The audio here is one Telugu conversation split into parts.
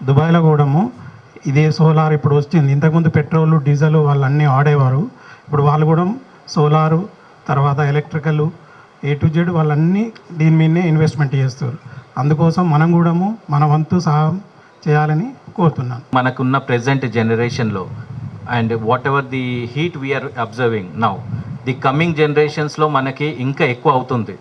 దుబాయ్లో కూడాము ఇదే సోలార్ ఇప్పుడు వచ్చింది. ఇంతకుముందు పెట్రోల్ డీజిల్ వాళ్ళు అన్నీ ఆడేవారు. ఇప్పుడు వాళ్ళు కూడా సోలారు తర్వాత ఎలక్ట్రికల్ ఏ టు జెడ్ వాళ్ళన్నీ దీని మీదనే ఇన్వెస్ట్మెంట్ చేస్తారు. అందుకోసం మనం కూడాము మన వంతు సహాయం చేయాలని కోరుతున్నాను. మనకున్న ప్రజెంట్ జనరేషన్లో and whatever the heat we are observing now the coming జనరేషన్స్లో మనకి ఇంకా ఎక్కువ అవుతుంది.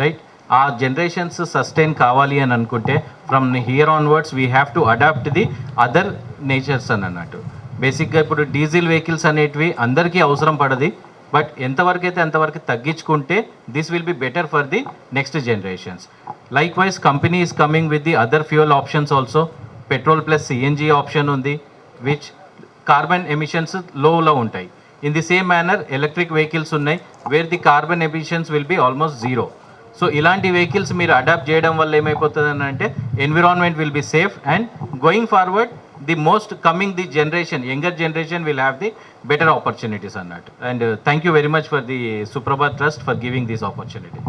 రైట్ ఆ జనరేషన్స్ సస్టైన్ కావాలి అని అనుకుంటే from here onwards we have to adapt the other natures అని అన్నట్టు. బేసిక్గా ఇప్పుడు డీజిల్ వెహికల్స్ అనేటివి అందరికీ అవసరం పడది బట్ ఎంతవరకు అయితే అంతవరకు తగ్గించుకుంటే this will be better for the next generations likewise company is coming with the other fuel options also petrol plus CNG option ఉంది విచ్ కార్బన్ ఎమిషన్స్ లోలో ఉంటాయి. In the same manner electric vehicles ఉన్నాయి where the carbon emissions will be almost zero so ఇలాంటి వెహికల్స్ మీరు అడాప్ట్ చేయడం వల్ల ఏమైపోతుంది అని అంటే environment will be safe and going forward the most coming the generation younger generation will have the better opportunities అన్నట్టు and thank you very much for the Suprabhat trust for giving this opportunity